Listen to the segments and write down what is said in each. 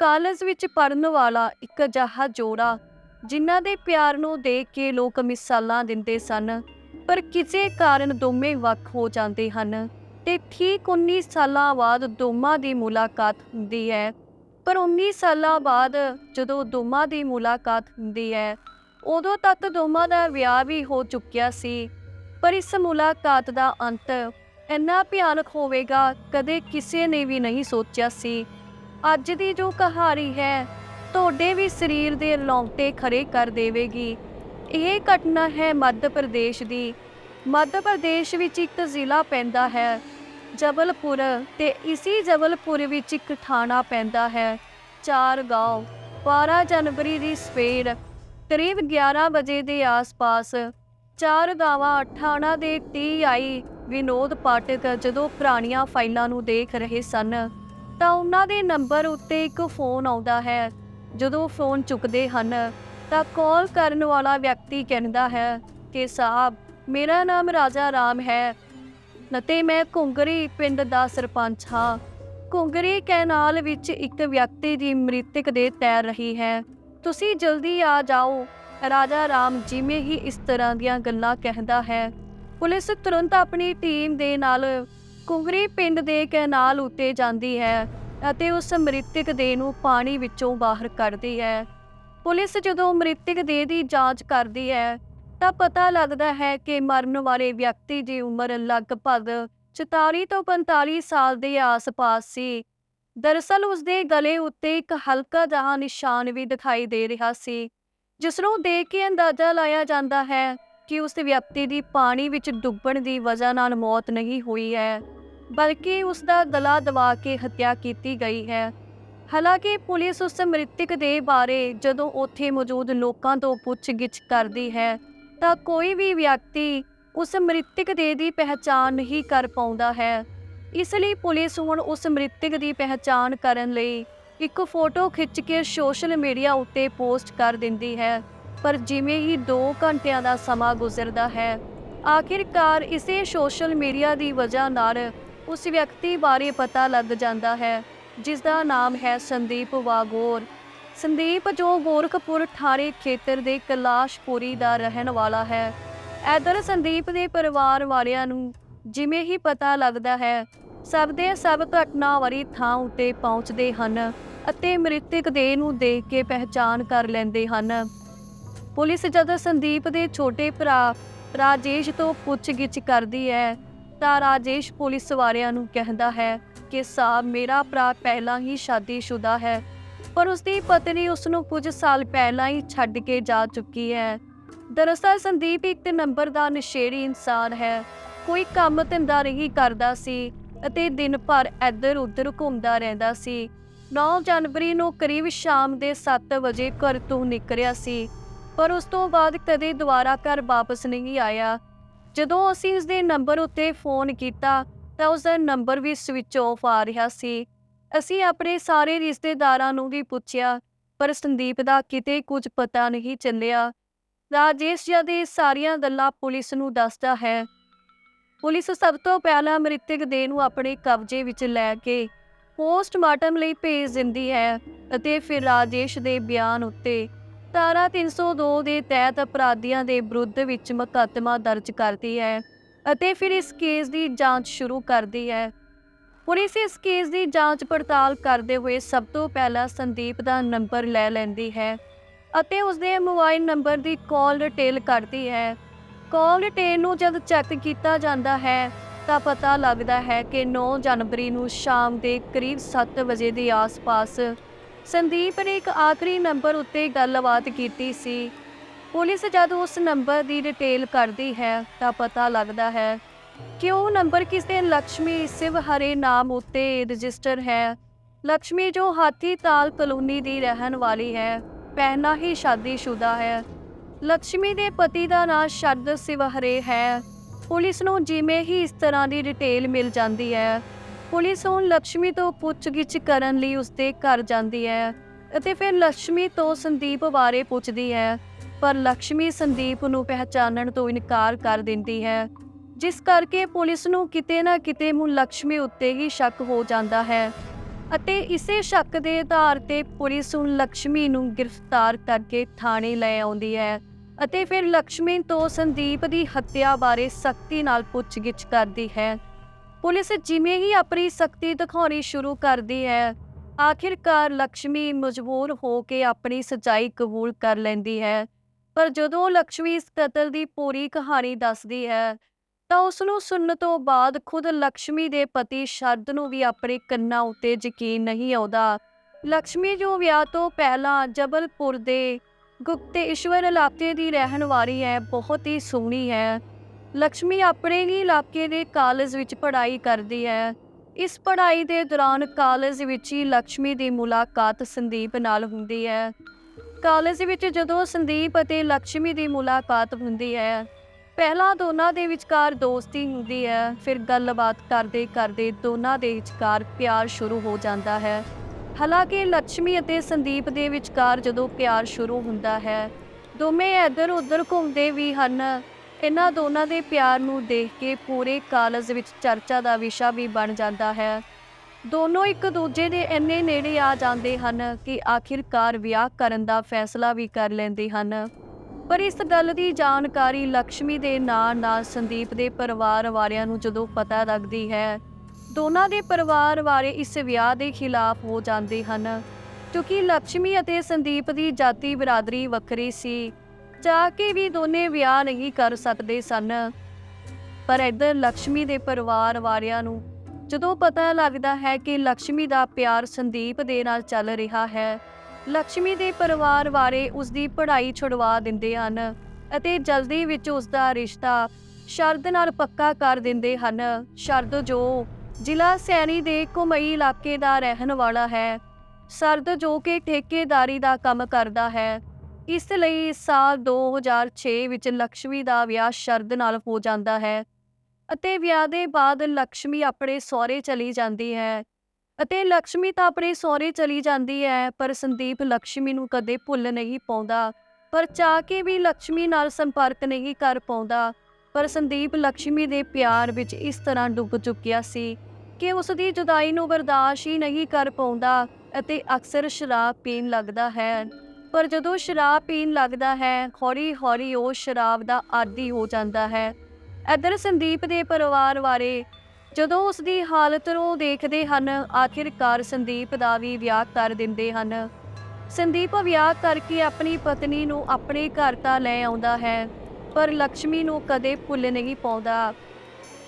College ਵਿੱਚ ਪੜਨ ਵਾਲਾ ਇੱਕ ਅਜਿਹਾ ਜੋੜਾ, ਜਿਨ੍ਹਾਂ ਦੇ ਪਿਆਰ ਨੂੰ ਦੇਖ ਕੇ ਲੋਕ ਮਿਸਾਲਾਂ ਦਿੰਦੇ ਸਨ, ਪਰ ਕਿਸੇ ਕਾਰਨ ਦੋਵੇਂ ਵੱਖ ਹੋ ਜਾਂਦੇ ਹਨ ਤੇ ਠੀਕ 19 ਸਾਲਾਂ ਬਾਅਦ ਦੋਵਾਂ ਦੀ ਮੁਲਾਕਾਤ ਹੁੰਦੀ ਹੈ। ਪਰ 19 ਸਾਲਾਂ ਬਾਅਦ ਜਦੋਂ ਦੋਵਾਂ ਦੀ ਮੁਲਾਕਾਤ ਹੁੰਦੀ ਹੈ, ਉਦੋਂ ਤੱਕ ਦੋਵਾਂ ਦਾ ਵਿਆਹ ਵੀ ਹੋ ਚੁੱਕਿਆ ਸੀ। ਪਰ ਇਸ ਮੁਲਾਕਾਤ ਦਾ ਅੰਤ ਇੰਨਾ ਭਿਆਨਕ ਹੋਵੇਗਾ ਕਦੇ ਕਿਸੇ ਨੇ ਵੀ ਨਹੀਂ ਸੋਚਿਆ ਸੀ। ਅੱਜ ਦੀ ਜੋ ਕਹਾਣੀ ਹੈ, ਤੁਹਾਡੇ ਵੀ ਸਰੀਰ ਦੇ ਰੌਂਗਟੇ ਖਰੇ ਕਰ ਦੇਵੇਗੀ। ਇਹ ਘਟਨਾ ਹੈ ਮੱਧ ਪ੍ਰਦੇਸ਼ ਦੀ। ਮੱਧ ਪ੍ਰਦੇਸ਼ ਵਿੱਚ ਇੱਕ ਜ਼ਿਲ੍ਹਾ ਪੈਂਦਾ ਹੈ। ਜਬਲਪੁਰ ਤੇ ਇਸੀ ਜਬਲਪੁਰ ਵਿੱਚ ਇੱਕ ਥਾਣਾ ਪੈਂਦਾ ਹੈ। ਚਾਰ ਗਾঁव 12 ਜਨਵਰੀ ਦੀ ਸਵੇਰ ਕਰੀਬ 11 ਵਜੇ ਦੇ ਆਸ-ਪਾਸ ਚਾਰ ਗਾਵਾਂ ਥਾਣਾ ਦੇ ਟੀਆਈ ਵਿਨੋਦ ਪਾਟਕ ਜਦੋਂ ਪੁਰਾਣੀਆਂ ਫਾਈਲਾਂ ਨੂੰ ਦੇਖ ਰਹੇ ਸਨ ਤਾਂ ਉਹਨਾਂ ਦੇ ਨੰਬਰ ਉੱਤੇ ਇੱਕ ਫੋਨ ਆਉਂਦਾ ਹੈ। ਜਦੋਂ ਫੋਨ ਚੁੱਕਦੇ ਹਨ, ਤਾਂ ਕਾਲ ਕਰਨ ਵਾਲਾ ਵਿਅਕਤੀ ਕਹਿੰਦਾ ਹੈ ਕਿ ਸਾਹਿਬ ਮੇਰਾ ਨਾਮ ਰਾਜਾ ਰਾਮ ਹੈ ਅਤੇ ਮੈਂ ਕੁੰਗਰੀ ਪਿੰਡ ਦਾ ਸਰਪੰਚ ਹਾਂ। ਕੁੰਗਰੀ ਕੈਨਾਲ ਵਿੱਚ ਇੱਕ ਵਿਅਕਤੀ ਦੀ ਮ੍ਰਿਤਕ ਦੇ ਤੈਰ ਰਹੀ ਹੈ। ਤੁਸੀਂ ਜਲਦੀ ਆ ਜਾਓ। ਰਾਜਾ ਰਾਮ ਜਿਵੇਂ ਹੀ ਇਸ ਤਰ੍ਹਾਂ ਦੀਆਂ ਗੱਲਾਂ ਕਹਿੰਦਾ ਹੈ। ਪੁਲਿਸ ਤੁਰੰਤ ਆਪਣੀ ਟੀਮ ਦੇ ਨਾਲ ਕੁੰਗਰੀ ਪਿੰਡ ਦੇ ਕੈਨਾਲ ਉੱਤੇ ਜਾਂਦੀ ਹੈ ਅਤੇ ਉਸ ਮ੍ਰਿਤਕ ਦੇਹ ਨੂੰ ਪਾਣੀ ਵਿੱਚੋਂ ਬਾਹਰ ਕੱਢਦੀ ਹੈ। ਪੁਲਿਸ ਜਦੋਂ ਮ੍ਰਿਤਕ ਦੇਹ ਦੀ ਜਾਂਚ ਕਰਦੀ ਹੈ, ਤਾਂ ਪਤਾ ਲੱਗਦਾ ਹੈ ਕਿ ਮਰਨ ਵਾਲੇ ਵਿਅਕਤੀ ਦੀ ਉਮਰ ਲਗਭਗ 44 ਤੋਂ 45 ਸਾਲ ਦੇ ਆਸ-ਪਾਸ ਸੀ। ਦਰਅਸਲ ਉਸ ਦੇ ਗਲੇ ਉੱਤੇ ਇੱਕ ਹਲਕਾ ਜਿਹਾ ਨਿਸ਼ਾਨ ਵੀ ਦਿਖਾਈ ਦੇ ਰਿਹਾ ਸੀ, ਜਿਸ ਨੂੰ ਦੇਖ ਕੇ ਅੰਦਾਜ਼ਾ ਲਾਇਆ ਜਾਂਦਾ ਹੈ ਕਿ ਉਸ ਵਿਅਕਤੀ ਦੀ ਪਾਣੀ ਵਿੱਚ ਡੁੱਬਣ ਦੀ ਵਜ੍ਹਾ ਨਾਲ ਮੌਤ ਨਹੀਂ ਹੋਈ ਹੈ। ਬਲਕਿ ਉਸ ਦਾ ਗਲਾ ਦਬਾ ਕੇ ਹੱਤਿਆ ਕੀਤੀ ਗਈ ਹੈ। ਹਾਲਾਂਕਿ ਪੁਲਿਸ ਉਸ ਮ੍ਰਿਤਕ ਦੇ ਬਾਰੇ ਜਦੋਂ ਉੱਥੇ ਮੌਜੂਦ ਲੋਕਾਂ ਤੋਂ ਪੁੱਛਗਿੱਛ ਕਰਦੀ ਹੈ, ਤਾਂ ਕੋਈ ਵੀ ਵਿਅਕਤੀ ਉਸ ਮ੍ਰਿਤਕ ਦੇ ਦੀ ਪਹਿਚਾਣ ਨਹੀਂ ਕਰ ਪਾਉਂਦਾ ਹੈ। ਇਸ ਲਈ ਪੁਲਿਸ ਹੁਣ ਉਸ ਮ੍ਰਿਤਕ ਦੀ ਪਹਿਚਾਣ ਕਰਨ ਲਈ ਇੱਕ ਫੋਟੋ ਖਿੱਚ ਕੇ ਸੋਸ਼ਲ ਮੀਡੀਆ ਉੱਤੇ ਪੋਸਟ ਕਰ ਦਿੰਦੀ ਹੈ, ਪਰ ਜਿਵੇਂ ਹੀ 2 ਘੰਟਿਆਂ ਦਾ ਸਮਾਂ ਗੁਜ਼ਰਦਾ ਹੈ, ਆਖਿਰਕਾਰ ਇਸੇ ਸੋਸ਼ਲ ਮੀਡੀਆ ਦੀ ਵਜ੍ਹਾ ਨਾਲ ਉਸ ਵਿਅਕਤੀ ਬਾਰੇ ਪਤਾ ਲੱਗ ਜਾਂਦਾ ਹੈ, ਜਿਸ ਦਾ ਨਾਮ ਹੈ ਸੰਦੀਪ ਵਾਗੋਰ। ਸੰਦੀਪ ਜੋ ਗੋਰਖਪੁਰ ਠਾਰੇ ਖੇਤਰ ਦੇ ਕਲਾਸ਼ਪੁਰੀ ਦਾ ਰਹਿਣ ਵਾਲਾ ਹੈ। ਐਦਰ ਸੰਦੀਪ ਦੇ ਪਰਿਵਾਰ ਵਾਲਿਆਂ ਨੂੰ ਜਿਵੇਂ ਹੀ ਪਤਾ ਲੱਗਦਾ ਹੈ, ਸਭ ਦੇ ਸਭ ਘਟਨਾ ਵਾਲੀ ਥਾਂ ਉੱਤੇ ਪਹੁੰਚਦੇ ਹਨ ਅਤੇ ਮ੍ਰਿਤਕ ਦੇਹ ਨੂੰ ਦੇਖ ਕੇ ਪਹਿਚਾਨ ਕਰ ਲੈਂਦੇ ਹਨ। ਪੁਲਿਸ ਜਦੋਂ ਸੰਦੀਪ ਦੇ ਛੋਟੇ ਭਰਾ ਰਾਜੇਸ਼ ਤੋਂ ਪੁੱਛਗਿੱਛ ਕਰਦੀ ਹੈ ਤਾਂ ਰਾਜੇਸ਼ ਪੁਲਿਸ ਵਾਲਿਆਂ ਨੂੰ ਕਹਿੰਦਾ ਹੈ ਕਿ ਸਾਹਿਬ ਮੇਰਾ ਭਰਾ ਪਹਿਲਾਂ ਹੀ ਸ਼ਾਦੀशुदा ਹੈ, ਪਰ ਉਸਦੀ ਪਤਨੀ ਉਸ ਨੂੰ ਕੁਝ ਸਾਲ ਪਹਿਲਾਂ ਹੀ ਛੱਡ ਕੇ ਜਾ ਚੁੱਕੀ ਹੈ। ਦਰਅਸਲ ਸੰਦੀਪ ਇੱਕ ਨੰਬਰ ਦਾ ਨਸ਼ੇੜੀ ਇਨਸਾਨ ਹੈ, ਕੋਈ ਕੰਮ ਧੰਦਾ ਨਹੀਂ ਕਰਦਾ ਸੀ ਅਤੇ ਦਿਨ ਭਰ ਇੱਧਰ ਉੱਧਰ ਘੁੰਮਦਾ ਰਹਿੰਦਾ ਸੀ। 9 ਜਨਵਰੀ ਨੂੰ ਕਰੀਬ ਸ਼ਾਮ ਦੇ 7 ਵਜੇ ਘਰ ਤੋਂ ਨਿਕਲਿਆ ਸੀ, ਪਰ ਉਸ ਤੋਂ ਬਾਅਦ ਕਦੇ ਦੁਬਾਰਾ ਘਰ ਵਾਪਸ ਨਹੀਂ ਆਇਆ। ਜਦੋਂ ਅਸੀਂ ਉਸ ਦੇ ਨੰਬਰ ਉੱਤੇ ਫੋਨ ਕੀਤਾ ਤਾਂ ਉਸ ਦਾ ਨੰਬਰ ਵੀ ਸਵਿਚ ਆਫ ਆ ਰਿਹਾ ਸੀ। ਅਸੀਂ ਆਪਣੇ ਸਾਰੇ ਰਿਸ਼ਤੇਦਾਰਾਂ ਨੂੰ ਵੀ ਪੁੱਛਿਆ, ਪਰ ਸੰਦੀਪ ਦਾ ਕਿਤੇ ਕੁਝ ਪਤਾ ਨਹੀਂ ਚੱਲਿਆ। ਰਾਜੇਸ਼ ਜਦ ਇਹ ਸਾਰੀਆਂ ਗੱਲਾਂ ਪੁਲਿਸ ਨੂੰ ਦੱਸਦਾ ਹੈ, ਪੁਲਿਸ ਸਭ ਤੋਂ ਪਹਿਲਾਂ ਮ੍ਰਿਤਕ ਦੇਹ ਨੂੰ ਆਪਣੇ ਕਬਜ਼ੇ ਵਿੱਚ ਲੈ ਕੇ ਪੋਸਟਮਾਰਟਮ ਲਈ ਭੇਜ ਦਿੰਦੀ ਹੈ ਅਤੇ ਫਿਰ ਰਾਜੇਸ਼ ਦੇ ਬਿਆਨ ਉੱਤੇ ਧਾਰਾ 302 ਦੇ ਤਹਿਤ ਅਪਰਾਧੀਆਂ ਦੇ ਵਿਰੁੱਧ ਵਿੱਚ ਮੁਕੱਦਮਾ ਦਰਜ ਕਰਦੀ ਹੈ ਅਤੇ ਫਿਰ ਇਸ ਕੇਸ ਦੀ ਜਾਂਚ ਸ਼ੁਰੂ ਕਰਦੀ ਹੈ। ਪੁਲਿਸ ਇਸ ਕੇਸ ਦੀ ਜਾਂਚ ਪੜਤਾਲ ਕਰਦੇ ਹੋਏ ਸਭ ਤੋਂ ਪਹਿਲਾਂ ਸੰਦੀਪ ਦਾ ਨੰਬਰ ਲੈ ਲੈਂਦੀ ਹੈ ਅਤੇ ਉਸ ਦੇ ਮੋਬਾਈਲ ਨੰਬਰ ਦੀ ਕਾਲ ਡਿਟੇਲ ਕਰਦੀ ਹੈ। ਕਾਲ ਡਿਟੇਲ ਨੂੰ ਜਦ ਚੈੱਕ ਕੀਤਾ ਜਾਂਦਾ ਹੈ ਤਾਂ ਪਤਾ ਲੱਗਦਾ ਹੈ ਕਿ 9 ਜਨਵਰੀ ਨੂੰ ਸ਼ਾਮ ਦੇ ਕਰੀਬ 7 ਵਜੇ ਦੇ ਆਸ-ਪਾਸ ਸੰਦੀਪ ਨੇ ਇੱਕ ਆਖਰੀ ਨੰਬਰ ਉੱਤੇ ਗੱਲਬਾਤ ਕੀਤੀ ਸੀ। ਪੁਲਿਸ ਜਦ ਉਸ ਨੰਬਰ ਦੀ ਡਿਟੇਲ ਕਰਦੀ ਹੈ ਤਾਂ ਪਤਾ ਲੱਗਦਾ ਹੈ ਕਿ ਉਹ ਨੰਬਰ ਕਿਸੇ ਲక్ష్ਮੀ ਸਿਵ ਹਰੇ ਨਾਮ ਉੱਤੇ ਰਜਿਸਟਰ ਹੈ। ਲక్ష్ਮੀ ਜੋ ਹਾਥੀ ਤਾਲ ਕਲੋਨੀ ਦੀ ਰਹਿਣ ਵਾਲੀ ਹੈ, ਪਹਿਨਾ ਹੀ ਸ਼ਾਦੀशुदा ਹੈ। ਲక్ష్ਮੀ ਦੇ ਪਤੀ ਦਾ ਨਾਮ ਸ਼ਰਦ ਸਿਵਹਰੇ ਹੈ। ਪੁਲਿਸ ਨੂੰ ਜਿਵੇਂ ਹੀ ਇਸ ਤਰ੍ਹਾਂ ਦੀ ਡਿਟੇਲ ਮਿਲ ਜਾਂਦੀ ਹੈ ਪੁਲਿਸ ਹੁਣ ਲక్ష్ਮੀ ਤੋਂ ਪੁੱਛਗਿੱਛ ਕਰਨ ਲਈ ਉਸਦੇ ਘਰ ਜਾਂਦੀ ਹੈ ਅਤੇ ਫਿਰ ਲక్ష్ਮੀ ਤੋਂ ਸੰਦੀਪ ਬਾਰੇ ਪੁੱਛਦੀ ਹੈ। ਪਰ ਲక్ష్ਮੀ ਸੰਦੀਪ ਨੂੰ ਪਹਿਚਾਨਣ ਤੋਂ ਇਨਕਾਰ ਕਰ ਦਿੰਦੀ ਹੈ, ਜਿਸ ਕਰਕੇ ਪੁਲਿਸ ਨੂੰ ਕਿਤੇ ਨਾ ਕਿਤੇ ਹੁਣ ਲక్ష్ਮੀ ਉੱਤੇ ਹੀ ਸ਼ੱਕ ਹੋ ਜਾਂਦਾ ਹੈ ਅਤੇ ਇਸੇ ਸ਼ੱਕ ਦੇ ਆਧਾਰ ਤੇ ਪੁਲਿਸ ਹੁਣ ਲక్ష్ਮੀ ਨੂੰ ਗ੍ਰਿਫਤਾਰ ਕਰਕੇ ਥਾਣੇ ਲੈ ਆਉਂਦੀ ਹੈ ਅਤੇ ਫਿਰ ਲక్ష్ਮੀ ਤੋਂ ਸੰਦੀਪ ਦੀ ਹੱਤਿਆ ਬਾਰੇ ਸਖਤੀ ਨਾਲ ਪੁੱਛਗਿੱਛ ਕਰਦੀ ਹੈ। ਪੁਲਿਸ ਜਿਵੇਂ ਹੀ ਆਪਣੀ ਸ਼ਕਤੀ ਦਿਖਾਉਣੀ ਸ਼ੁਰੂ ਕਰਦੀ ਹੈ, ਆਖਿਰਕਾਰ ਲక్ష్ਮੀ ਮਜਬੂਰ ਹੋ ਕੇ ਆਪਣੀ ਸਚਾਈ ਕਬੂਲ ਕਰ ਲੈਂਦੀ ਹੈ। ਪਰ ਜਦੋਂ ਲక్ష్ਮੀ ਇਸ ਕਤਲ ਦੀ ਪੂਰੀ ਕਹਾਣੀ ਦੱਸਦੀ ਹੈ, ਤਾਂ ਉਸ ਨੂੰ ਸੁਣਨ ਤੋਂ ਬਾਅਦ ਖੁਦ ਲక్ష్ਮੀ ਦੇ ਪਤੀ ਸ਼ਰਦ ਨੂੰ ਵੀ ਆਪਣੇ ਕੰਨਾਂ ਉੱਤੇ ਯਕੀਨ ਨਹੀਂ ਆਉਂਦਾ। ਲక్ష్ਮੀ ਜੋ ਵਿਆਹ ਤੋਂ ਪਹਿਲਾਂ ਜਬਲਪੁਰ ਦੇ ਗੁਪਤੇ ਈਸ਼ਵਰ ਇਲਾਕੇ ਦੀ ਰਹਿਣ ਵਾਲੀ ਹੈ, ਬਹੁਤ ਹੀ ਸੋਹਣੀ ਹੈ। ਲక్ష్ਮੀ ਆਪਣੇ ਹੀ ਇਲਾਕੇ ਦੇ ਕਾਲਜ ਵਿੱਚ ਪੜ੍ਹਾਈ ਕਰਦੀ ਹੈ। ਇਸ ਪੜ੍ਹਾਈ ਦੇ ਦੌਰਾਨ ਕਾਲਜ ਵਿੱਚ ਹੀ ਲక్ష్ਮੀ ਦੀ ਮੁਲਾਕਾਤ ਸੰਦੀਪ ਨਾਲ ਹੁੰਦੀ ਹੈ। ਕਾਲਜ ਵਿੱਚ ਜਦੋਂ ਸੰਦੀਪ ਅਤੇ ਲక్ష్ਮੀ ਦੀ ਮੁਲਾਕਾਤ ਹੁੰਦੀ ਹੈ, ਪਹਿਲਾਂ ਦੋਨਾਂ ਦੇ ਵਿਚਕਾਰ ਦੋਸਤੀ ਹੁੰਦੀ ਹੈ, ਫਿਰ ਗੱਲਬਾਤ ਕਰਦੇ ਕਰਦੇ ਦੋਨਾਂ ਦੇ ਵਿਚਕਾਰ ਪਿਆਰ ਸ਼ੁਰੂ ਹੋ ਜਾਂਦਾ ਹੈ। ਹਾਲਾਂਕਿ ਲక్ష్ਮੀ ਅਤੇ ਸੰਦੀਪ ਦੇ ਵਿਚਕਾਰ ਜਦੋਂ ਪਿਆਰ ਸ਼ੁਰੂ ਹੁੰਦਾ ਹੈ, ਦੋਵੇਂ ਇੱਧਰ ਉੱਧਰ ਘੁੰਮਦੇ ਵੀ ਹਨ। ਇਹਨਾਂ ਦੋਨਾਂ ਦੇ ਪਿਆਰ ਨੂੰ ਦੇਖ ਕੇ ਪੂਰੇ ਕਾਲਜ ਵਿੱਚ ਚਰਚਾ ਦਾ ਵਿਸ਼ਾ ਵੀ ਬਣ ਜਾਂਦਾ ਹੈ। ਦੋਨੋਂ ਇੱਕ ਦੂਜੇ ਦੇ ਇੰਨੇ ਨੇੜੇ ਆ ਜਾਂਦੇ ਹਨ ਕਿ ਆਖਿਰਕਾਰ ਵਿਆਹ ਕਰਨ ਦਾ ਫੈਸਲਾ ਵੀ ਕਰ ਲੈਂਦੇ ਹਨ। ਪਰ ਇਸ ਗੱਲ ਦੀ ਜਾਣਕਾਰੀ ਲక్ష్ਮੀ ਦੇ ਨਾਂ ਨਾਲ ਸੰਦੀਪ ਦੇ ਪਰਿਵਾਰ ਵਾਲਿਆਂ ਨੂੰ ਜਦੋਂ ਪਤਾ ਲੱਗਦੀ ਹੈ, ਦੋਨਾਂ ਦੇ ਪਰਿਵਾਰ ਵਾਲੇ ਇਸ ਵਿਆਹ ਦੇ ਖਿਲਾਫ ਹੋ ਜਾਂਦੇ ਹਨ। ਕਿਉਂਕਿ ਲక్ష్ਮੀ ਅਤੇ ਸੰਦੀਪ ਦੀ ਜਾਤੀ ਬਰਾਦਰੀ ਵੱਖਰੀ ਸੀ ਚਾਹ ਕੇ ਵੀ ਦੋਨੇ ਵਿਆਹ ਨਹੀਂ ਕਰ ਸਕਦੇ ਸਨ। ਪਰ ਇੱਧਰ ਲక్ష్ਮੀ ਦੇ ਪਰਿਵਾਰ ਵਾਲਿਆਂ ਨੂੰ ਜਦੋਂ ਪਤਾ ਲੱਗਦਾ ਹੈ ਕਿ ਲక్ష్ਮੀ ਦਾ ਪਿਆਰ ਸੰਦੀਪ ਦੇ ਨਾਲ ਚੱਲ ਰਿਹਾ ਹੈ ਲక్ష్ਮੀ ਦੇ ਪਰਿਵਾਰ ਵਾਲੇ ਉਸ ਦੀ ਪੜ੍ਹਾਈ ਛੁਡਵਾ ਦਿੰਦੇ ਹਨ ਅਤੇ ਜਲਦੀ ਵਿੱਚ ਉਸ ਦਾ ਰਿਸ਼ਤਾ ਸ਼ਰਦ ਨਾਲ ਪੱਕਾ ਕਰ ਦਿੰਦੇ ਹਨ। ਸ਼ਰਦ ਜੋ ਜ਼ਿਲ੍ਹਾ ਸੈਣੀ ਦੇ ਕੁਮਈ ਇਲਾਕੇ ਦਾ ਰਹਿਣ ਵਾਲਾ ਹੈ, ਸਰਦ ਜੋ ਕਿ ਠੇਕੇਦਾਰੀ ਦਾ ਕੰਮ ਕਰਦਾ ਹੈ ਇਸ ਲਈ ਸਾਲ 2006 ਵਿੱਚ ਲక్ష్ਮੀ ਦਾ ਵਿਆਹ ਸ਼ਰਦ ਨਾਲ ਹੋ ਜਾਂਦਾ ਹੈ ਅਤੇ ਵਿਆਹ ਦੇ ਬਾਅਦ ਲక్ష్ਮੀ ਆਪਣੇ ਸਹੁਰੇ ਚਲੀ ਜਾਂਦੀ ਹੈ ਅਤੇ ਲక్ష్ਮੀ ਤਾਂ ਆਪਣੇ ਸਹੁਰੇ ਚਲੀ ਜਾਂਦੀ ਹੈ, ਪਰ ਸੰਦੀਪ ਲక్ష్ਮੀ ਨੂੰ ਕਦੇ ਭੁੱਲ ਨਹੀਂ ਪਾਉਂਦਾ। ਪਰ ਚਾਹ ਕੇ ਵੀ ਲక్ష్ਮੀ ਨਾਲ ਸੰਪਰਕ ਨਹੀਂ ਕਰ ਪਾਉਂਦਾ, ਪਰ ਸੰਦੀਪ ਲక్ష్ਮੀ ਦੇ ਪਿਆਰ ਵਿੱਚ ਇਸ ਤਰ੍ਹਾਂ ਡੁੱਬ ਚੁੱਕਿਆ ਸੀ ਕਿ ਉਸ ਦੀ ਜੁਦਾਈ ਨੂੰ ਬਰਦਾਸ਼ਤ ਹੀ ਨਹੀਂ ਕਰ ਪਾਉਂਦਾ ਅਤੇ ਅਕਸਰ ਸ਼ਰਾਬ ਪੀਣ ਲੱਗਦਾ ਹੈ। ਪਰ ਜਦੋਂ ਸ਼ਰਾਬ ਪੀਣ ਲੱਗਦਾ ਹੈ, ਹੌਲੀ-ਹੌਲੀ ਉਹ ਸ਼ਰਾਬ ਦਾ ਆਦੀ ਹੋ ਜਾਂਦਾ ਹੈ। ਇੱਧਰ ਸੰਦੀਪ ਦੇ ਪਰਿਵਾਰ ਬਾਰੇ ਜਦੋਂ ਉਸ ਦੀ ਹਾਲਤ ਨੂੰ ਦੇਖਦੇ ਹਨ, ਆਖਿਰਕਾਰ ਸੰਦੀਪ ਦਾ ਵੀ ਵਿਆਹ ਕਰ ਦਿੰਦੇ ਹਨ। ਸੰਦੀਪ ਵਿਆਹ ਕਰਕੇ ਆਪਣੀ ਪਤਨੀ ਨੂੰ ਆਪਣੇ ਘਰ ਤਾਂ ਲੈ ਆਉਂਦਾ ਹੈ, ਪਰ ਲక్ష్ਮੀ ਨੂੰ ਕਦੇ ਭੁੱਲ ਨਹੀਂ ਪਾਉਂਦਾ।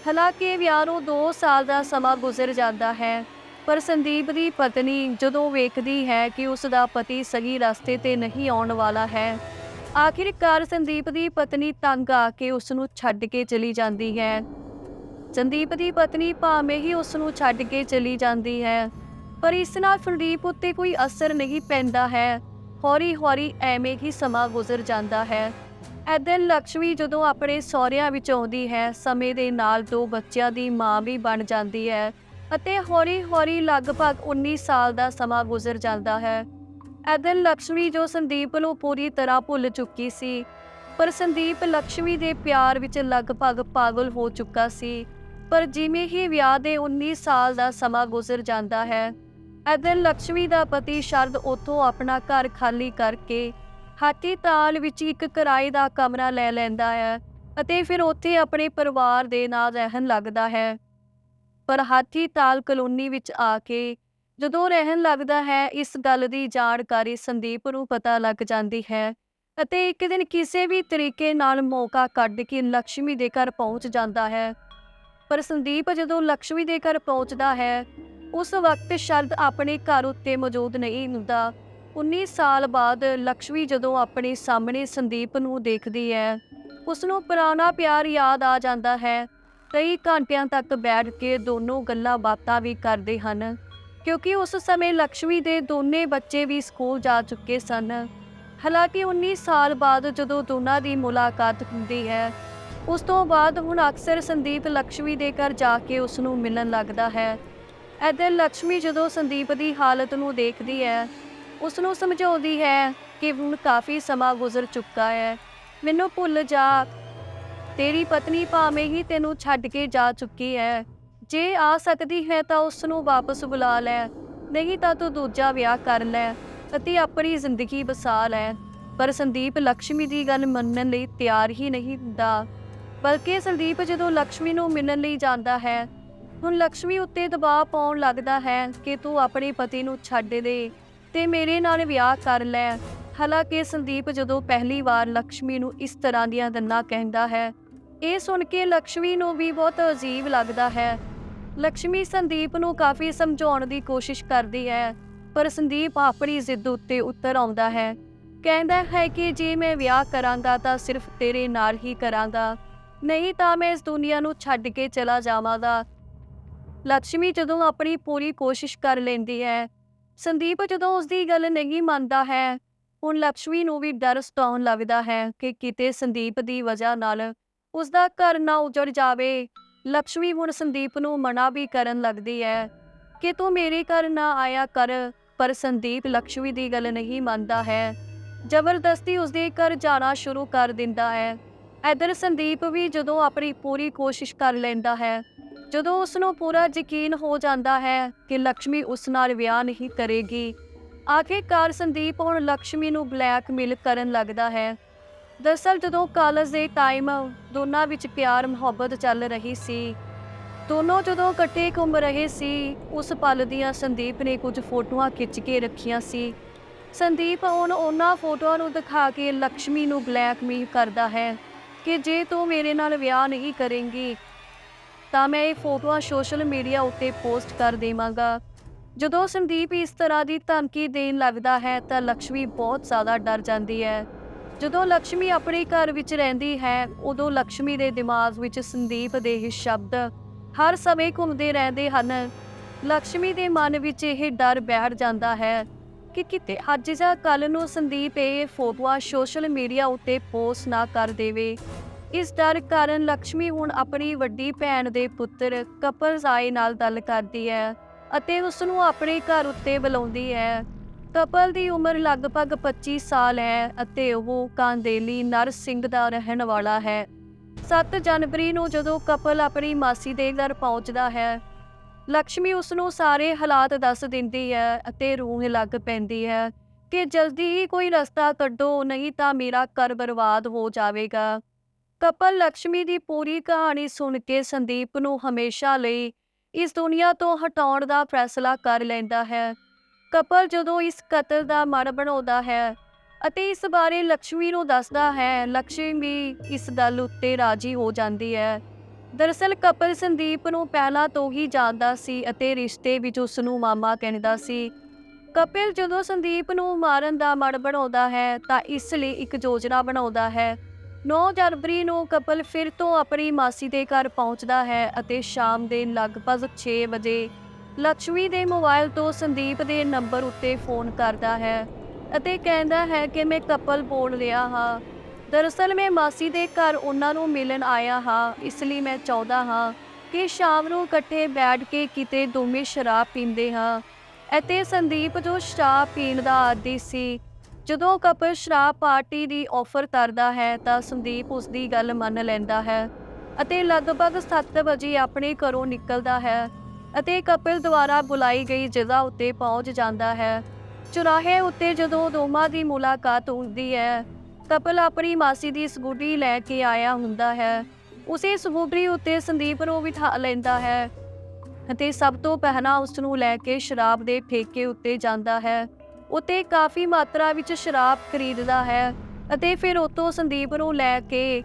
ਹਾਲਾਂਕਿ ਵਿਆਹ ਨੂੰ 2 ਸਾਲ ਦਾ ਸਮਾਂ ਗੁਜ਼ਰ ਜਾਂਦਾ ਹੈ। ਪਰ ਸੰਦੀਪ ਦੀ ਪਤਨੀ ਜਦੋਂ ਵੇਖਦੀ ਹੈ ਕਿ ਉਸ ਦਾ ਪਤੀ ਸਹੀ ਰਸਤੇ ਤੇ ਨਹੀਂ ਆਉਣ ਵਾਲਾ ਹੈ, ਆਖਿਰਕਾਰ ਸੰਦੀਪ ਦੀ ਪਤਨੀ ਤੰਗ ਆ ਕੇ ਉਸ ਨੂੰ ਛੱਡ ਕੇ ਚਲੀ ਜਾਂਦੀ ਹੈ। ਸੰਦੀਪ ਦੀ ਪਤਨੀ ਭਾਵੇਂ ਹੀ ਉਸ ਨੂੰ ਛੱਡ ਕੇ ਚਲੀ ਜਾਂਦੀ ਹੈ, ਪਰ ਇਸ ਨਾਲ ਸੰਦੀਪ ਉੱਤੇ ਕੋਈ ਅਸਰ ਨਹੀਂ ਪੈਂਦਾ ਹੈ। ਹੌਲੀ-ਹੌਲੀ ਐਵੇਂ ਹੀ ਸਮਾਂ ਗੁਜ਼ਰ ਜਾਂਦਾ ਹੈ। ਐਦਨ ਲక్ష్ਮੀ ਜਦੋਂ ਆਪਣੇ ਸਹੁਰਿਆਂ ਵਿੱਚ ਆਉਂਦੀ ਹੈ, ਸਮੇਂ ਦੇ ਨਾਲ ਦੋ ਬੱਚਿਆਂ ਦੀ ਮਾਂ ਵੀ ਬਣ ਜਾਂਦੀ ਹੈ। ਅਤੇ ਹੌਲੀ-ਹੌਲੀ ਲਗਭਗ 19 ਸਾਲ ਦਾ ਸਮਾਂ ਗੁਜ਼ਰ ਜਾਂਦਾ ਹੈ। ਐਦਨ ਲక్ష్ਮੀ ਜੋ ਸੰਦੀਪ ਨੂੰ ਪੂਰੀ ਤਰ੍ਹਾਂ ਭੁੱਲ ਚੁੱਕੀ ਸੀ, ਪਰ ਸੰਦੀਪ ਲక్ష్ਮੀ ਦੇ ਪਿਆਰ ਵਿੱਚ ਲਗਭਗ ਪਾਗਲ ਹੋ ਚੁੱਕਾ ਸੀ। ਪਰ ਜਿਵੇਂ ਹੀ ਵਿਆਹ ਦੇ 19 ਸਾਲ ਦਾ ਸਮਾਂ ਗੁਜ਼ਰ ਜਾਂਦਾ ਹੈ ਐਦਨ ਲక్ష్ਮੀ ਦਾ ਪਤੀ ਸ਼ਰਦ ਉਥੋਂ ਆਪਣਾ ਘਰ ਖਾਲੀ ਕਰਕੇ ਹਾਟੀ ਤਾਲ ਵਿੱਚ ਇੱਕ ਕਿਰਾਏ ਦਾ ਕਮਰਾ ਲੈ ਲੈਂਦਾ ਹੈ ਅਤੇ ਫਿਰ ਉੱਥੇ ਆਪਣੇ ਪਰਿਵਾਰ ਦੇ ਨਾਲ ਰਹਿਣ ਲੱਗਦਾ ਹੈ। ਪਰ ਹਾਥੀ ਤਾਲ ਕਲੋਨੀ ਵਿੱਚ ਆ ਕੇ ਜਦੋਂ ਰਹਿਣ ਲੱਗਦਾ ਹੈ, ਇਸ ਗੱਲ ਦੀ ਜਾਣਕਾਰੀ ਸੰਦੀਪ ਨੂੰ ਪਤਾ ਲੱਗ ਜਾਂਦੀ ਹੈ ਅਤੇ ਇੱਕ ਦਿਨ ਕਿਸੇ ਵੀ ਤਰੀਕੇ ਨਾਲ ਮੌਕਾ ਕੱਢ ਕੇ ਲక్ష్ਮੀ ਦੇ ਘਰ ਪਹੁੰਚ ਜਾਂਦਾ ਹੈ। ਪਰ ਸੰਦੀਪ ਜਦੋਂ ਲక్ష్ਮੀ ਦੇ ਘਰ ਪਹੁੰਚਦਾ ਹੈ, ਉਸ ਵਕਤ ਸ਼ਰਦ ਆਪਣੇ ਘਰ ਉੱਤੇ ਮੌਜੂਦ ਨਹੀਂ ਹੁੰਦਾ। 19 ਸਾਲ ਬਾਅਦ ਲక్ష్ਮੀ ਜਦੋਂ ਆਪਣੇ ਸਾਹਮਣੇ ਸੰਦੀਪ ਨੂੰ ਦੇਖਦੀ ਹੈ, ਉਸ ਨੂੰ ਪੁਰਾਣਾ ਪਿਆਰ ਯਾਦ ਆ ਜਾਂਦਾ ਹੈ ਕਈ ਘੰਟਿਆਂ ਤੱਕ ਬੈਠ ਕੇ ਦੋਨੋਂ ਗੱਲਾਂ ਬਾਤਾਂ ਵੀ ਕਰਦੇ ਹਨ, ਕਿਉਂਕਿ ਉਸ ਸਮੇਂ ਲక్ష్ਮੀ ਦੇ ਦੋਨੇ ਬੱਚੇ ਵੀ ਸਕੂਲ ਜਾ ਚੁੱਕੇ ਸਨ। ਹਾਲਾਂਕਿ 19 ਸਾਲ ਬਾਅਦ ਜਦੋਂ ਦੋਨਾਂ ਦੀ ਮੁਲਾਕਾਤ ਹੁੰਦੀ ਹੈ, ਉਸ ਤੋਂ ਬਾਅਦ ਹੁਣ ਅਕਸਰ ਸੰਦੀਪ ਲక్ష్ਮੀ ਦੇ ਘਰ ਜਾ ਕੇ ਉਸ ਨੂੰ ਮਿਲਣ ਲੱਗਦਾ ਹੈ। ਐਦਰ ਲక్ష్ਮੀ ਜਦੋਂ ਸੰਦੀਪ ਦੀ ਹਾਲਤ ਨੂੰ ਦੇਖਦੀ ਹੈ ਉਸ ਨੂੰ ਸਮਝਾਉਂਦੀ ਹੈ ਕਿ ਹੁਣ ਕਾਫੀ ਸਮਾਂ ਗੁਜ਼ਰ ਚੁੱਕਾ ਹੈ, ਮੈਨੂੰ ਭੁੱਲ ਜਾ ਤੇਰੀ ਪਤਨੀ ਭਾਵੇਂ ਹੀ ਤੈਨੂੰ ਛੱਡ ਕੇ ਜਾ ਚੁੱਕੀ ਹੈ ਜੇ ਆ ਸਕਦੀ ਹੈ ਤਾਂ ਉਸ ਨੂੰ ਵਾਪਸ ਬੁਲਾ ਲੈ, ਨਹੀਂ ਤਾਂ ਤੂੰ ਦੂਜਾ ਵਿਆਹ ਕਰ ਲੈ ਅਤੇ ਆਪਣੀ ਜ਼ਿੰਦਗੀ ਬਸਾ ਲੈ। ਪਰ ਸੰਦੀਪ ਲక్ష్ਮੀ ਦੀ ਗੱਲ ਮੰਨਣ ਲਈ ਤਿਆਰ ਹੀ ਨਹੀਂ ਹੁੰਦਾ। ਬਲਕਿ ਸੰਦੀਪ ਜਦੋਂ ਲక్ష్ਮੀ ਨੂੰ ਮਿਲਣ ਲਈ ਜਾਂਦਾ ਹੈ, ਹੁਣ ਲక్ష్ਮੀ ਉੱਤੇ ਦਬਾਅ ਪਾਉਣ ਲੱਗਦਾ ਹੈ ਕਿ ਤੂੰ ਆਪਣੇ ਪਤੀ ਨੂੰ ਛੱਡ ਦੇ ਤੇ ਮੇਰੇ ਨਾਲ ਵਿਆਹ ਕਰ ਲੈ। ਹਾਲਾਂਕਿ ਸੰਦੀਪ ਜਦੋਂ ਪਹਿਲੀ ਵਾਰ ਲక్ష్ਮੀ ਨੂੰ ਇਸ ਤਰ੍ਹਾਂ ਦੀਆਂ ਗੱਲਾਂ ਕਹਿੰਦਾ ਹੈ ਇਹ ਸੁਣ ਕੇ ਲక్ష్ਮੀ ਨੂੰ ਵੀ ਬਹੁਤ ਅਜੀਬ ਲੱਗਦਾ ਹੈ। ਲక్ష్ਮੀ ਸੰਦੀਪ ਨੂੰ ਕਾਫੀ ਸਮਝਾਉਣ ਦੀ ਕੋਸ਼ਿਸ਼ ਕਰਦੀ ਹੈ, ਪਰ ਸੰਦੀਪ ਆਪਣੀ ਜ਼ਿੱਦ ਉੱਤੇ ਉੱਤਰ ਆਉਂਦਾ ਹੈ। ਕਹਿੰਦਾ ਹੈ ਕਿ ਜੇ ਮੈਂ ਵਿਆਹ ਕਰਾਂਗਾ ਤਾਂ ਸਿਰਫ ਤੇਰੇ ਨਾਲ ਹੀ ਕਰਾਂਗਾ, ਨਹੀਂ ਤਾਂ ਮੈਂ ਇਸ ਦੁਨੀਆ ਨੂੰ ਛੱਡ ਕੇ ਚਲਾ ਜਾਵਾਂਗਾ। ਲక్ష్ਮੀ ਜਦੋਂ ਆਪਣੀ ਪੂਰੀ ਕੋਸ਼ਿਸ਼ ਕਰ ਲੈਂਦੀ ਹੈ, ਸੰਦੀਪ ਜਦੋਂ ਉਸ ਦੀ ਗੱਲ ਨਹੀਂ ਮੰਨਦਾ ਹੈ, ਹੁਣ ਲక్ష్ਮੀ ਨੂੰ ਵੀ ਡਰ ਸਤਾਉਣ ਲੱਗਦਾ ਹੈ ਕਿ ਕਿਤੇ ਸੰਦੀਪ ਦੀ ਵਜ੍ਹਾ ਨਾਲ ਉਸ ਦਾ ਘਰ ਨਾ ਉਜੜ ਜਾਵੇ। ਲక్ష్ਮੀ ਹੁਣ ਸੰਦੀਪ ਨੂੰ ਮਨਾ ਵੀ ਕਰਨ ਲੱਗਦੀ ਹੈ ਕਿ ਤੂੰ ਮੇਰੇ ਘਰ ਨਾ ਆਇਆ ਕਰ, ਪਰ ਸੰਦੀਪ ਲక్ష్ਮੀ ਦੀ ਗੱਲ ਨਹੀਂ ਮੰਨਦਾ ਹੈ। ਜ਼ਬਰਦਸਤੀ ਉਸ ਦੇ ਘਰ ਜਾਣਾ ਸ਼ੁਰੂ ਕਰ ਦਿੰਦਾ ਹੈ। ਇਧਰ ਸੰਦੀਪ ਵੀ ਜਦੋਂ ਆਪਣੀ ਪੂਰੀ ਕੋਸ਼ਿਸ਼ ਕਰ ਲੈਂਦਾ ਹੈ, ਜਦੋਂ ਉਸ ਨੂੰ ਪੂਰਾ ਯਕੀਨ ਹੋ ਜਾਂਦਾ ਹੈ ਕਿ ਲక్ష్ਮੀ ਉਸ ਨਾਲ ਵਿਆਹ ਨਹੀਂ ਕਰੇਗੀ, ਆਖਿਰਕਾਰ ਸੰਦੀਪ ਹੁਣ ਲక్ష్ਮੀ ਨੂੰ ਬਲੈਕਮੇਲ ਕਰਨ ਲੱਗਦਾ ਹੈ। ਦਰਸਲ ਜਦੋਂ ਕਾਲਜ ਦੇ ਟਾਈਮ ਦੋਨਾਂ ਵਿੱਚ ਪਿਆਰ, ਮੁਹੱਬਤ ਚੱਲ ਰਹੀ ਸੀ, ਦੋਨੋਂ ਜਦੋਂ ਇਕੱਠੇ ਘੁੰਮ ਰਹੇ ਸੀ, ਉਸ ਪਲ ਦੀਆਂ ਸੰਦੀਪ ਨੇ ਕੁਝ ਫੋਟੋਆਂ ਖਿੱਚ ਕੇ ਰੱਖੀਆਂ ਸੀ। ਸੰਦੀਪ ਹੁਣ ਉਹਨਾਂ ਫੋਟੋਆਂ ਨੂੰ ਦਿਖਾ ਕੇ ਲక్ష్ਮੀ ਨੂੰ ਬਲੈਕਮੇਲ ਕਰਦਾ ਹੈ ਕਿ ਜੇ ਤੂੰ ਮੇਰੇ ਨਾਲ ਵਿਆਹ ਨਹੀਂ ਕਰੇਂਗੀ, ਤਾਂ ਮੈਂ ਇਹ ਫੋਟੋਆਂ ਸੋਸ਼ਲ ਮੀਡੀਆ ਉੱਤੇ ਪੋਸਟ ਕਰ ਦੇਵਾਂਗਾ। ਜਦੋਂ ਸੰਦੀਪ ਇਸ ਤਰ੍ਹਾਂ ਦੀ ਧਮਕੀ ਦੇਣ ਲੱਗਦਾ ਹੈ, ਤਾਂ ਲక్ష్ਮੀ ਬਹੁਤ ਜ਼ਿਆਦਾ ਡਰ ਜਾਂਦੀ ਹੈ। ਜਦੋਂ ਲక్ష్ਮੀ ਆਪਣੇ ਘਰ ਵਿੱਚ ਰਹਿੰਦੀ ਹੈ, ਉਦੋਂ ਲక్ష్ਮੀ ਦੇ ਦਿਮਾਗ ਵਿੱਚ ਸੰਦੀਪ ਦੇ ਇਹ ਸ਼ਬਦ ਹਰ ਸਮੇਂ ਘੁੰਮਦੇ ਰਹਿੰਦੇ ਹਨ। ਲక్ష్ਮੀ ਦੇ ਮਨ ਵਿੱਚ ਇਹ ਡਰ ਬੈਠ ਜਾਂਦਾ ਹੈ ਕਿ ਕਿਤੇ ਅੱਜ ਜਾਂ ਕੱਲ ਨੂੰ ਸੰਦੀਪ ਇਹ ਫੋਟੋਆਂ ਸੋਸ਼ਲ ਮੀਡੀਆ ਉੱਤੇ ਪੋਸਟ ਨਾ ਕਰ ਦੇਵੇ। ਇਸ ਡਰ ਕਾਰਨ ਲక్ష్ਮੀ ਹੁਣ ਆਪਣੀ ਵੱਡੀ ਭੈਣ ਦੇ ਪੁੱਤਰ ਕਪਲ ਆਏ ਨਾਲ ਗੱਲ ਕਰਦੀ ਹੈ ਅਤੇ ਉਸ ਨੂੰ ਆਪਣੇ ਘਰ ਉੱਤੇ ਬੁਲਾਉਂਦੀ ਹੈ। ਕਪਲ ਦੀ ਉਮਰ ਲਗਭਗ 25 ਸਾਲ ਹੈ ਅਤੇ ਉਹ ਕਾਂਦੇਲੀ ਨਰ ਸਿੰਘ ਦਾ ਰਹਿਣ ਵਾਲਾ ਹੈ। 7 ਜਨਵਰੀ ਨੂੰ ਜਦੋਂ ਕਪਲ ਆਪਣੀ ਮਾਸੀ ਦੇ ਘਰ ਪਹੁੰਚਦਾ ਹੈ ਲక్ష్ਮੀ ਉਸ ਨੂੰ ਸਾਰੇ ਹਾਲਾਤ ਦੱਸ ਦਿੰਦੀ ਹੈ ਅਤੇ ਰੂਹ ਲੱਗ ਪੈਂਦੀ ਹੈ ਕਿ ਜਲਦੀ ਹੀ ਕੋਈ ਰਸਤਾ ਕੱਢੋ, ਨਹੀਂ ਤਾਂ ਮੇਰਾ ਘਰ ਬਰਬਾਦ ਹੋ ਜਾਵੇਗਾ। ਕਪਲ ਲక్ష్ਮੀ ਦੀ ਪੂਰੀ ਕਹਾਣੀ ਸੁਣ ਕੇ ਸੰਦੀਪ ਨੂੰ ਹਮੇਸ਼ਾ ਲਈ ਇਸ ਦੁਨੀਆ ਤੋਂ ਹਟਾਉਣ ਦਾ ਫੈਸਲਾ ਕਰ ਲੈਂਦਾ ਹੈ। ਕਪਲ ਜਦੋਂ ਇਸ ਕਤਲ ਦਾ ਮਰ ਬਣਾਉਂਦਾ ਹੈ ਅਤੇ ਇਸ ਬਾਰੇ ਲక్ష్ਮੀ ਨੂੰ ਦੱਸਦਾ ਹੈ ਲక్ష్ਮੀ ਇਸ ਦਲ ਉੱਤੇ ਰਾਜੀ ਹੋ ਜਾਂਦੀ ਹੈ। ਦਰਅਸਲ ਕਪਲ ਸੰਦੀਪ ਨੂੰ ਪਹਿਲਾਂ ਤੋਂ ਹੀ ਜਾਣਦਾ ਸੀ ਅਤੇ ਰਿਸ਼ਤੇ ਵਿੱਚ ਉਸ ਨੂੰ ਮਾਮਾ ਕਹਿੰਦਾ ਸੀ। ਕਪਿਲ ਜਦੋਂ ਸੰਦੀਪ ਨੂੰ ਮਾਰਨ ਦਾ ਮੜ ਬਣਾਉਂਦਾ ਹੈ ਤਾਂ ਇਸ ਲਈ ਇੱਕ ਯੋਜਨਾ ਬਣਾਉਂਦਾ ਹੈ। 9 ਜਨਵਰੀ ਨੂੰ ਕਪਲ ਫਿਰ ਤੋਂ ਆਪਣੀ ਮਾਸੀ ਦੇ ਘਰ ਪਹੁੰਚਦਾ ਹੈ ਅਤੇ ਸ਼ਾਮ ਦੇ ਲਗਭਗ 6 ਵਜੇ ਲక్ష్ਮੀ ਦੇ ਮੋਬਾਈਲ ਤੋਂ ਸੰਦੀਪ ਦੇ ਨੰਬਰ ਉੱਤੇ ਫੋਨ ਕਰਦਾ ਹੈ ਅਤੇ ਕਹਿੰਦਾ ਹੈ ਕਿ ਮੈਂ ਕਪਲ ਬੋਲ ਰਿਹਾ ਹਾਂ। ਦਰਅਸਲ ਮੈਂ ਮਾਸੀ ਦੇ ਘਰ ਉਹਨਾਂ ਨੂੰ ਮਿਲਣ ਆਇਆ ਹਾਂ, ਇਸ ਲਈ ਮੈਂ ਚਾਹੁੰਦਾ ਹਾਂ ਕਿ ਸ਼ਾਮ ਨੂੰ ਇਕੱਠੇ ਬੈਠ ਕੇ ਕਿਤੇ ਦੋਵੇਂ ਸ਼ਰਾਬ ਪੀਂਦੇ ਹਾਂ ਅਤੇ ਸੰਦੀਪ ਜੋ ਸ਼ਰਾਬ ਪੀਣ ਦਾ ਆਦੀ ਸੀ, ਜਦੋਂ ਕਪਲ ਸ਼ਰਾਬ ਪਾਰਟੀ ਦੀ ਆਫਰ ਕਰਦਾ ਹੈ ਤਾਂ ਸੰਦੀਪ ਉਸ ਦੀ ਗੱਲ ਮੰਨ ਲੈਂਦਾ ਹੈ ਅਤੇ ਲਗਭਗ 7 ਵਜੇ ਆਪਣੇ ਘਰੋਂ ਨਿਕਲਦਾ ਹੈ। ਅਤੇ ਕਪਿਲ ਦੁਆਰਾ ਬੁਲਾਈ ਗਈ ਜਗ੍ਹਾ ਉੱਤੇ ਪਹੁੰਚ ਜਾਂਦਾ ਹੈ। ਚੁਰਾਹੇ ਉੱਤੇ ਜਦੋਂ ਦੋਵਾਂ ਦੀ ਮੁਲਾਕਾਤ ਹੁੰਦੀ ਹੈ ਕਪਿਲ ਆਪਣੀ ਮਾਸੀ ਦੀ ਸਕੂਟਰੀ ਲੈ ਕੇ ਆਇਆ ਹੁੰਦਾ ਹੈ। ਉਸੇ ਸਕੂਟਰੀ ਉੱਤੇ ਸੰਦੀਪ ਨੂੰ ਬਿਠਾ ਲੈਂਦਾ ਹੈ ਅਤੇ ਸਭ ਤੋਂ ਪਹਿਲਾਂ ਉਸ ਨੂੰ ਲੈ ਕੇ ਸ਼ਰਾਬ ਦੇ ਠੇਕੇ ਉੱਤੇ ਜਾਂਦਾ ਹੈ। ਉੱਤੇ ਕਾਫੀ ਮਾਤਰਾ ਵਿੱਚ ਸ਼ਰਾਬ ਖਰੀਦਦਾ ਹੈ ਅਤੇ ਫਿਰ ਉਤੋਂ ਸੰਦੀਪ ਨੂੰ ਲੈ ਕੇ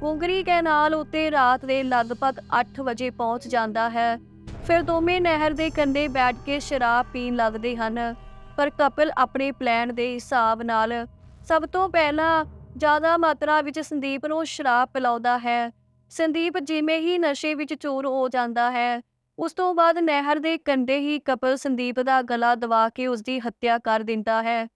ਕੁੰਗਰੀ ਕੈਨਾਲ ਉੱਤੇ ਰਾਤ ਦੇ ਲਗਭਗ 8 ਵਜੇ ਪਹੁੰਚ ਜਾਂਦਾ ਹੈ। ਫਿਰ ਦੋਵੇਂ ਨਹਿਰ ਦੇ ਕੰਢੇ ਬੈਠ ਕੇ ਸ਼ਰਾਬ ਪੀਣ ਲੱਗਦੇ ਹਨ। ਪਰ ਕਪਿਲ ਆਪਣੇ ਪਲਾਨ ਦੇ ਹਿਸਾਬ ਨਾਲ ਸਭ ਤੋਂ ਪਹਿਲਾਂ ਜ਼ਿਆਦਾ ਮਾਤਰਾ ਵਿੱਚ ਸੰਦੀਪ ਨੂੰ ਸ਼ਰਾਬ ਪਿਲਾਉਂਦਾ ਹੈ। ਸੰਦੀਪ ਜਿਵੇਂ ਹੀ ਨਸ਼ੇ ਵਿੱਚ ਚੂਰ ਹੋ ਜਾਂਦਾ ਹੈ, ਉਸ ਤੋਂ ਬਾਅਦ ਨਹਿਰ ਦੇ ਕੰਢੇ ਹੀ ਕਪਿਲ ਸੰਦੀਪ ਦਾ ਗਲਾ ਦਬਾ ਕੇ ਉਸ ਦੀ ਹੱਤਿਆ ਕਰ ਦਿੰਦਾ ਹੈ।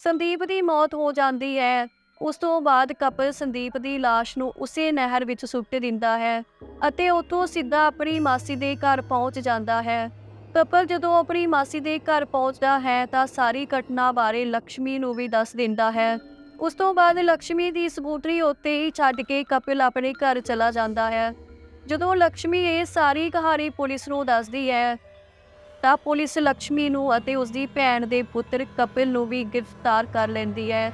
ਸੰਦੀਪ ਦੀ ਮੌਤ ਹੋ ਜਾਂਦੀ ਹੈ ਉਸ ਤੋਂ ਬਾਅਦ ਕਪਿਲ ਸੰਦੀਪ ਦੀ লাশ ਨੂੰ ਉਸੇ ਨਹਿਰ ਵਿੱਚ ਸੁੱਟ ਦਿੰਦਾ ਹੈ ਅਤੇ ਉਥੋਂ ਸਿੱਧਾ ਆਪਣੀ ਮਾਸੀ ਦੇ ਘਰ ਪਹੁੰਚ ਜਾਂਦਾ ਹੈ। ਕਪਿਲ ਜਦੋਂ ਆਪਣੀ ਮਾਸੀ ਦੇ ਘਰ ਪਹੁੰਚਦਾ ਹੈ ਤਾਂ ਸਾਰੀ ਘਟਨਾ ਬਾਰੇ ਲక్ష్ਮੀ ਨੂੰ ਵੀ ਦੱਸ ਦਿੰਦਾ ਹੈ। ਉਸ ਤੋਂ ਬਾਅਦ ਲక్ష్ਮੀ ਦੀ ਸਬੂਤਰੀ ਉੱਤੇ ਹੀ ਛੱਡ ਕੇ ਕਪਿਲ ਆਪਣੇ ਘਰ ਚਲਾ ਜਾਂਦਾ ਹੈ। ਜਦੋਂ ਲక్ష్ਮੀ ਇਹ ਸਾਰੀ ਕਹਾਣੀ ਪੁਲਿਸ ਨੂੰ ਦੱਸਦੀ ਹੈ, ਤਾਂ ਪੁਲਿਸ ਲక్ష్ਮੀ ਨੂੰ ਅਤੇ ਉਸ ਦੀ ਭੈਣ ਦੇ ਪੁੱਤਰ ਕਪਿਲ ਨੂੰ ਵੀ ਗ੍ਰਿਫਤਾਰ ਕਰ ਲੈਂਦੀ ਹੈ।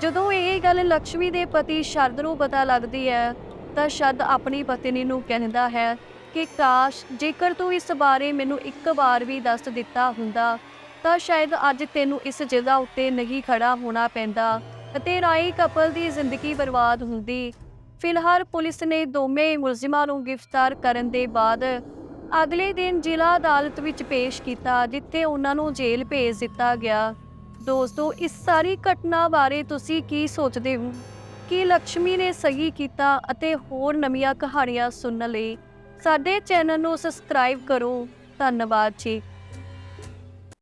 ਜਦੋਂ ਇਹ ਗੱਲ ਲక్ష్ਮੀ ਦੇ ਪਤੀ ਸ਼ਰਦ ਨੂੰ ਪਤਾ ਲੱਗਦੀ ਹੈ, ਤਾਂ ਸ਼ਰਦ ਆਪਣੀ ਪਤਨੀ ਨੂੰ ਕਹਿੰਦਾ ਹੈ ਕਿ ਕਾਸ਼ ਜੇਕਰ ਤੂੰ ਇਸ ਬਾਰੇ ਮੈਨੂੰ ਇੱਕ ਵਾਰ ਵੀ ਦੱਸ ਦਿੱਤਾ ਹੁੰਦਾ, ਤਾਂ ਸ਼ਾਇਦ ਅੱਜ ਤੈਨੂੰ ਇਸ ਜਗ੍ਹਾ ਉੱਤੇ ਨਹੀਂ ਖੜਾ ਹੋਣਾ ਪੈਂਦਾ ਅਤੇ ਰਾਈ ਕਪਲ ਦੀ ਜ਼ਿੰਦਗੀ ਬਰਬਾਦ ਹੁੰਦੀ। ਫਿਲਹਾਲ ਪੁਲਿਸ ਨੇ ਦੋਵੇਂ ਮੁਲਜ਼ਮਾਂ ਨੂੰ ਗ੍ਰਿਫਤਾਰ ਕਰਨ ਦੇ ਬਾਅਦ ਅਗਲੇ ਦਿਨ ਜ਼ਿਲ੍ਹਾ ਅਦਾਲਤ ਵਿੱਚ ਪੇਸ਼ ਕੀਤਾ, ਜਿੱਥੇ ਉਹਨਾਂ ਨੂੰ ਜੇਲ੍ਹ ਭੇਜ ਦਿੱਤਾ ਗਿਆ। ਦੋਸਤੋ, ਇਸ ਸਾਰੀ ਘਟਨਾ ਬਾਰੇ ਤੁਸੀਂ ਕੀ ਸੋਚਦੇ ਹੋ? ਕੀ ਲక్ష్ਮੀ ਨੇ ਸਹੀ ਕੀਤਾ ਅਤੇ ਹੋਰ ਨਵੀਆਂ ਕਹਾਣੀਆਂ ਸੁਣਨ ਲਈ ਸਾਡੇ ਚੈਨਲ ਨੂੰ ਸਬਸਕ੍ਰਾਈਬ ਕਰੋ। ਧੰਨਵਾਦ ਜੀ।